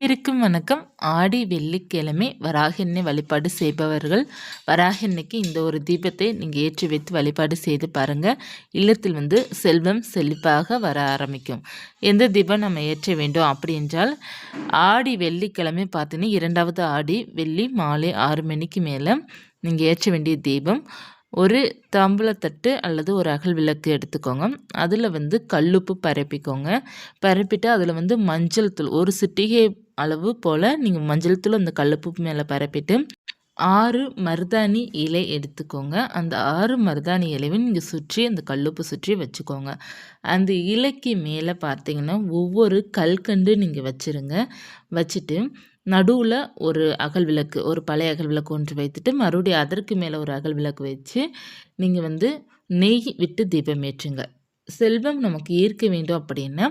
இருக்கும் வணக்கம். ஆடி வெள்ளிக்கிழமை வராகெண்ணெய் வழிபாடு செய்பவர்கள் வராகெண்ணைக்கு இந்த ஒரு தீபத்தை நீங்கள் ஏற்றி வைத்து வழிபாடு செய்து பாருங்கள் இல்லத்தில் வந்து செல்வம் செழிப்பாக வர ஆரம்பிக்கும். எந்த தீபம் நம்ம ஏற்ற வேண்டும் அப்படி என்றால் ஆடி வெள்ளிக்கிழமை பார்த்தீங்கன்னா இரண்டாவது ஆடி வெள்ளி மாலை ஆறு மணிக்கு மேலே நீங்கள் ஏற்ற வேண்டிய தீபம். ஒரு தாம்பூலத்தட்டு அல்லது ஒரு அகல் விளக்கு எடுத்துக்கோங்க. அதில் வந்து கல்லுப்பு பரப்பிக்கோங்க. பரப்பிட்டு அதில் வந்து மஞ்சள் தூள் ஒரு சிட்டிகை அளவு போல் நீங்கள் மஞ்சள் தூள் அந்த கல்லுப்பு மேலே பரப்பிட்டு ஆறு மருதாணி இலை எடுத்துக்கோங்க. அந்த ஆறு மருதாணி இலையும் நீங்கள் சுற்றி அந்த கல்லுப்பு சுற்றி வச்சுக்கோங்க. அந்த இலைக்கு மேலே பார்த்தீங்கன்னா ஒவ்வொரு கல்கண்டு நீங்கள் வச்சுருங்க. வச்சுட்டு நடுவில் ஒரு அகல் விளக்கு ஒரு பழைய அகல் விளக்கு ஒன்று வைத்துட்டு மறுபடியும் அதற்கு மேலே ஒரு அகல் விளக்கு வச்சு நீங்கள் வந்து நெய் விட்டு தீபம் ஏற்றுங்க. செல்வம் நமக்கு ஈர்க்க வேண்டும் அப்படின்னா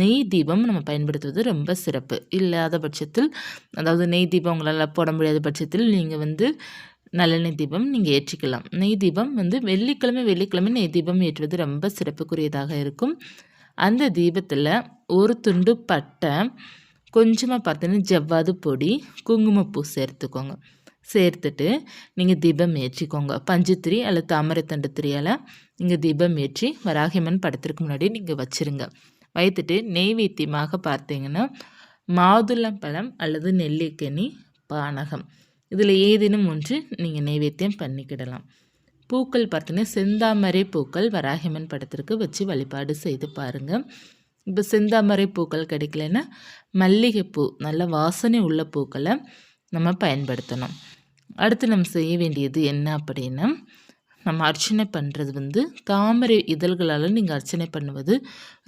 நெய் தீபம் நம்ம பயன்படுத்துவது ரொம்ப சிறப்பு. இல்லாத பட்சத்தில் அதாவது நெய் தீபம் உங்களால் போட முடியாத பட்சத்தில் நீங்கள் வந்து நல்லெண்ணெய் தீபம் நீங்கள் ஏற்றிக்கலாம். நெய் தீபம் வந்து வெள்ளிக்கிழமை வெள்ளிக்கிழமை நெய் தீபம் ஏற்றுவது ரொம்ப சிறப்புக்குரியதாக இருக்கும். அந்த தீபத்தில் ஒரு துண்டு பட்டை கொஞ்சமாக பார்த்தீங்கன்னா ஜவ்வாது பொடி குங்குமப்பூ சேர்த்துக்கோங்க. சேர்த்துட்டு நீங்கள் தீபம் ஏற்றிக்கோங்க. பஞ்சுத்திரி அல்லது தாமரைத்தண்டு திரியால் நீங்கள் தீபம் ஏற்றி வராகிமன் படத்திற்கு முன்னாடி நீங்கள் வச்சுருங்க. வைத்துட்டு நெய்வேத்தியமாக பார்த்தீங்கன்னா மாதுளம்பழம் அல்லது நெல்லிக்கனி பானகம். இதில் ஏதேனும் ஒன்று நீங்கள் நெய்வேத்தியம் பண்ணிக்கிடலாம். பூக்கள் பார்த்தீங்கன்னா செந்தாமரை பூக்கள் வராகிமன் படத்திற்கு வச்சு வழிபாடு செய்து பாருங்கள் இப்போ செந்தாமரை பூக்கள் கிடைக்கலன்னா மல்லிகைப்பூ நல்ல வாசனை உள்ள பூக்களை நம்ம பயன்படுத்தணும். அடுத்து நம்ம செய்ய வேண்டியது என்ன அப்படின்னா நம்ம அர்ச்சனை பண்ணுறது வந்து தாமரை இதழ்களால் நீங்கள் அர்ச்சனை பண்ணுவது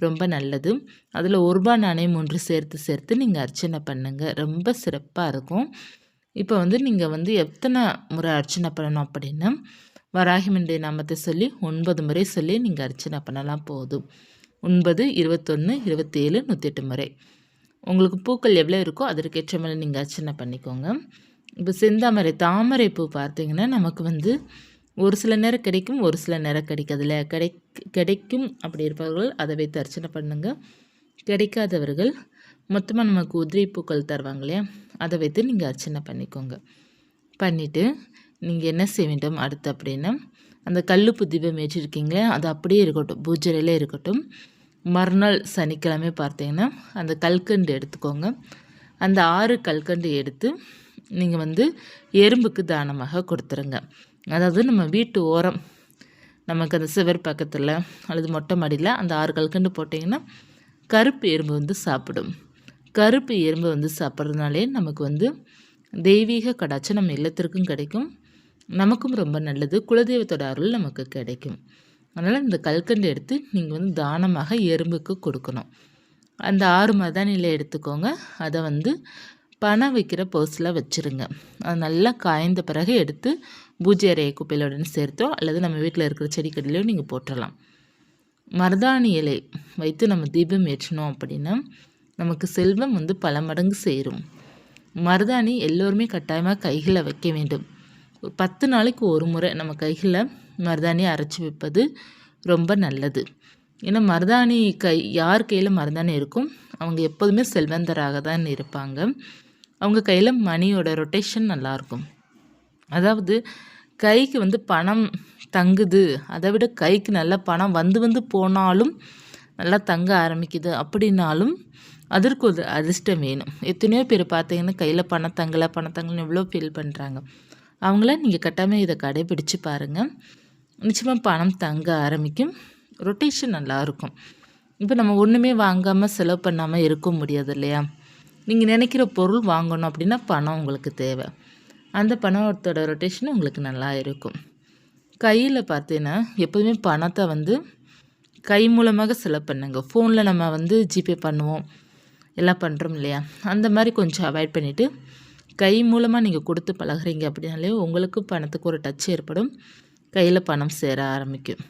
ரொம்ப நல்லது. அதில் ஒரு ரூபா நாணயம் ஒன்று சேர்த்து சேர்த்து நீங்கள் அர்ச்சனை பண்ணுங்கள் ரொம்ப சிறப்பாக இருக்கும். இப்போ வந்து நீங்கள் வந்து எத்தனை முறை அர்ச்சனை பண்ணணும் அப்படின்னா வராகிமண்டே நாமத்தை சொல்லி ஒன்பது முறை சொல்லி நீங்கள் அர்ச்சனை பண்ணலாம் போதும். ஒன்பது இருபத்தொன்று இருபத்தேழு நூற்றி முறை. உங்களுக்கு பூக்கள் எவ்வளோ இருக்கோ அதற்கேற்ற மாதிரி நீங்கள் அர்ச்சனை பண்ணிக்கோங்க. இப்போ செந்தாமரை தாமரை பூ பார்த்தீங்கன்னா நமக்கு வந்து ஒரு சில நேரம் கிடைக்கும் ஒரு சில நேரம் கிடைக்காதுல கிடை கிடைக்கும் அப்படி இருப்பவர்கள் அதை வைத்து அர்ச்சனை பண்ணுங்கள் கிடைக்காதவர்கள் மொத்தமாக நமக்கு உதிரி பூக்கள் தருவாங்க இல்லையா? அதை வைத்து நீங்கள் அர்ச்சனை பண்ணிக்கோங்க. பண்ணிவிட்டு நீங்கள் என்ன செய்ய வேண்டும்? அடுத்து அப்படின்னா அந்த கல்லுப்பு தீபம் ஏற்றிருக்கீங்களே அது அப்படியே இருக்கட்டும். பூஜரையில் இருக்கட்டும். மறுநாள் சனிக்கிழமை பார்த்தீங்கன்னா அந்த கல்கண்டு எடுத்துக்கோங்க. அந்த ஆறு கல்கண்டு எடுத்து நீங்கள் வந்து எறும்புக்கு தானமாக கொடுத்துருங்க. அதாவது நம்ம வீட்டு ஓரம் நமக்கு அந்த சிவர் பக்கத்தில் அல்லது மொட்டை மாடியில் அந்த ஆறு கல்கண்டு போட்டிங்கன்னா கருப்பு எறும்பு வந்து சாப்பிடும். கருப்பு எறும்பு வந்து சாப்பிட்றதுனாலே நமக்கு வந்து தெய்வீக கடாச்சம் நம்ம இல்லத்திற்கும் கிடைக்கும். நமக்கும் ரொம்ப நல்லது. குலதெய்வத்தோட அருள் நமக்கு கிடைக்கும். அதனால் இந்த கல்கண்டு எடுத்து நீங்கள் வந்து தானமாக எறும்புக்கு கொடுக்கணும். அந்த ஆறு மதானியில் எடுத்துக்கோங்க. அதை வந்து பணம் வைக்கிற பர்ஸில் வச்சுருங்க. அது நல்லா காய்ந்த பிறகு எடுத்து பூஜை அறைய குப்பையிலுடன் சேர்த்தோ அல்லது நம்ம வீட்டில் இருக்கிற செடிக்கடிலையோ நீங்கள் போட்டுடலாம் மருதாணி இலை வைத்து நம்ம தீபம் ஏற்றினோம் அப்படின்னா நமக்கு செல்வம் வந்து பல மடங்கு சேரும். மருதாணி எல்லோருமே கட்டாயமாக கைகளை வைக்க வேண்டும். பத்து நாளைக்கு ஒரு முறை நம்ம கைகளில் மருதாணி அரைச்சி வைப்பது ரொம்ப நல்லது. ஏன்னா மருதாணி கை யார் கையில் மருதாணி இருக்கும்? அவங்க எப்போதுமே செல்வந்தராக தான் இருப்பாங்க. அவங்க கையில் மணியோட ரொட்டேஷன் நல்லாயிருக்கும் அதாவது கைக்கு வந்து பணம் தங்குது. அதை விட கைக்கு நல்ல பணம் வந்து வந்து போனாலும் நல்லா தங்க ஆரம்பிக்குது அப்படின்னாலும் அதற்கு ஒரு அதிர்ஷ்டம் வேணும். எத்தனையோ பேர் பார்த்தீங்கன்னா கையில் பணம் தங்கலை பணம் தங்கலன்னு எவ்வளோ ஃபீல் பண்ணுறாங்க அவங்கள நீங்கள் கட்டாமல் இதை கடைபிடிச்சு பாருங்கள் நிச்சயமாக பணம் தங்க ஆரம்பிக்கும். ரொட்டேஷன் நல்லாயிருக்கும் இப்போ நம்ம ஒன்றுமே வாங்காமல் செலவு பண்ணாமல் இருக்க முடியாது இல்லையா? நீங்கள் நினைக்கிற பொருள் வாங்கணும் அப்படின்னா பணம் உங்களுக்கு தேவை. அந்த பணத்தோட ரொட்டேஷன் உங்களுக்கு நல்லா இருக்கும். கையில் பார்த்தீங்கன்னா எப்போதுமே பணத்தை வந்து கை மூலமாக செலவு பண்ணுங்க. ஃபோனில் நம்ம வந்து ஜிபே பண்ணுவோம். எல்லாம் பண்ணுறோம் இல்லையா? அந்த மாதிரி கொஞ்சம் அவாய்ட் பண்ணிவிட்டு கை மூலமாக நீங்கள் கொடுத்து பழகிறீங்க அப்படின்னாலே உங்களுக்கு பணத்துக்கு ஒரு டச் ஏற்படும். கையில் பணம் சேர ஆரம்பிக்கும்.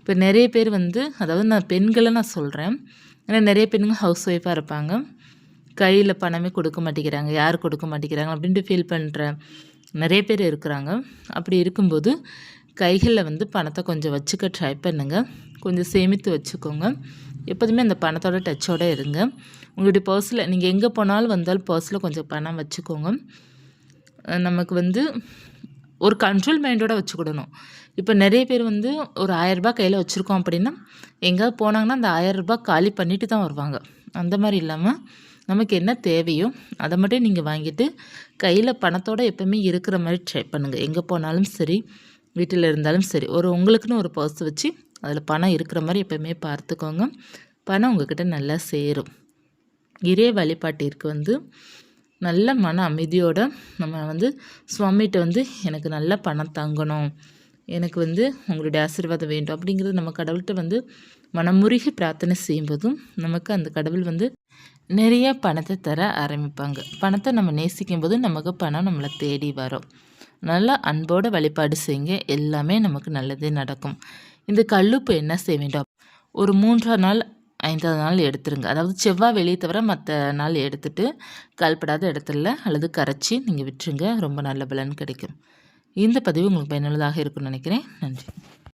இப்போ நிறைய பேர் வந்து அதாவது நான் பெண்களை நான் சொல்கிறேன் ஏன்னா நிறைய பெண்கள் ஹவுஸ் ஒய்ஃபாக இருப்பாங்க. கையில் பணமே கொடுக்க மாட்டேங்கிறாங்க. யார் கொடுக்க மாட்டேங்கிறாங்க அப்படின்ட்டு ஃபீல் பண்ணுற நிறைய பேர் இருக்கிறாங்க. அப்படி இருக்கும்போது கைகளில் வந்து பணத்தை கொஞ்சம் வச்சுக்க ட்ரை பண்ணுங்கள் கொஞ்சம் சேமித்து வச்சுக்கோங்க. எப்போதுமே அந்த பணத்தோட டச்சோட இருங்க. உங்களுடைய பர்ஸில் நீங்கள் எங்கே போனாலும் வந்தாலும் பர்ஸில் கொஞ்சம் பணம் வச்சுக்கோங்க. நமக்கு வந்து ஒரு கண்ட்ரோல் மைண்டோட வச்சுக்கிடணும். இப்போ நிறைய பேர் வந்து ஒரு ஆயரரூபா கையில் வச்சுருக்கோம் அப்படின்னா எங்கேயாவது போனாங்கன்னா அந்த ஆயரரூபா காலி பண்ணிட்டு தான் வருவாங்க. அந்த மாதிரி இல்லாமல் நமக்கு என்ன தேவையோ அதை மட்டும் நீங்கள் வாங்கிட்டு கையில் பணத்தோடு எப்போவுமே இருக்கிற மாதிரி ட்ரை பண்ணுங்கள் எங்கே போனாலும் சரி வீட்டில் இருந்தாலும் சரி ஒரு உங்களுக்குன்னு ஒரு பர்ஸ் வச்சு அதில் பணம் இருக்கிற மாதிரி எப்போவுமே பார்த்துக்கோங்க. பணம் உங்ககிட்ட நல்லா சேரும். இறை வழிபாட்டிற்கு வந்து நல்ல மன அமைதியோட நம்ம வந்து சுவாமிகிட்ட வந்து எனக்கு நல்ல பணம் தங்கணும். எனக்கு வந்து உங்களுடைய ஆசீர்வாதம் வேண்டும் அப்படிங்கிறது நம்ம கடவுள்கிட்ட வந்து மனமுருகி பிரார்த்தனை செய்யும்போதும் நமக்கு அந்த கடவுள் வந்து நிறைய பணத்தை தர ஆரம்பிப்பாங்க. பணத்தை நம்ம நேசிக்கும் போது நமக்கு பணம் நம்மளை தேடி வரும். நல்லா அன்போடு வழிபாடு செய்யுங்க. எல்லாமே நமக்கு நல்லதே நடக்கும். இந்த கல்லுப்பு என்ன செய்ய வேண்டும்? ஒரு மூன்றாம் நாள் ஐந்தாவது நாள் எடுத்துருங்க. அதாவது செவ்வாய் வெளியே தவிர மற்ற நாள் எடுத்துட்டு கல்படாத இடத்துல அல்லது கரைச்சி நீங்கள் விட்டுருங்க. ரொம்ப நல்ல பலன் கிடைக்கும். இந்த பதிவு உங்களுக்கு பயனுள்ளதாக இருக்கும்னு நினைக்கிறேன். நன்றி.